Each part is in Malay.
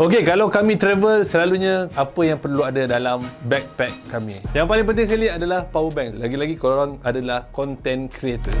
Okey, kalau kami travel selalunya apa yang perlu ada dalam backpack kami. Yang paling penting sekali adalah power bank. Lagi-lagi korang adalah content creator.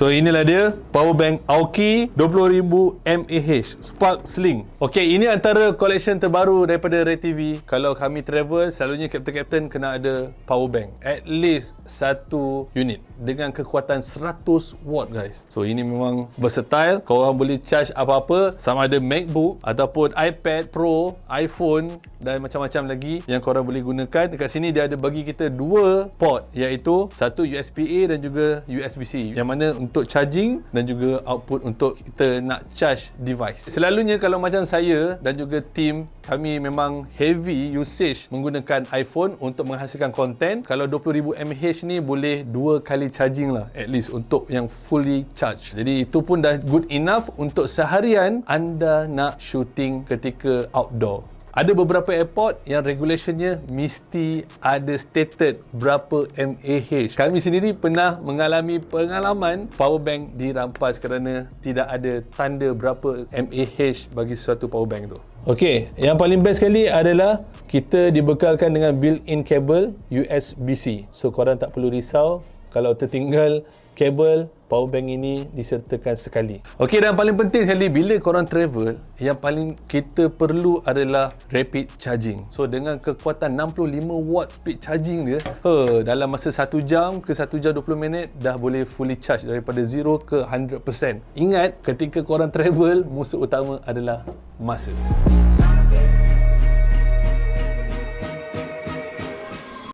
So inilah dia power bank Aoki 20000 mAh Spark Sling. Okey, ini antara collection terbaru daripada Ray TV. Kalau kami travel, selalunya captain-captain kena ada power bank. At least satu unit dengan kekuatan 100 watt guys. So ini memang versatile. Kau orang boleh charge apa-apa sama ada MacBook ataupun iPad Pro, iPhone dan macam-macam lagi yang korang boleh gunakan. Dekat sini dia ada bagi kita dua port iaitu satu USB-A dan juga USB-C. Yang mana untuk charging dan juga output untuk kita nak charge device. Selalunya kalau macam saya dan juga team kami memang heavy usage menggunakan iPhone untuk menghasilkan konten. Kalau 20000 mAh ni boleh dua kali charging lah at least untuk yang fully charge. Jadi itu pun dah good enough untuk seharian anda nak shooting ketika outdoor. Ada beberapa airport yang regulationnya mesti ada stated berapa mAh. Kami sendiri pernah mengalami pengalaman power bank dirampas kerana tidak ada tanda berapa mAh bagi sesuatu power bank tu. Okey, yang paling best sekali adalah kita dibekalkan dengan built-in cable USB-C. So korang tak perlu risau kalau tertinggal kabel power bank ini disertakan sekali. Okey dan paling penting sekali bila korang travel, yang paling kita perlu adalah rapid charging. So dengan kekuatan 65 watt speed charging dia, huh, dalam masa 1 jam ke 1 jam 20 minit dah boleh fully charge daripada 0 ke 100%. Ingat ketika korang travel, musuh utama adalah masa.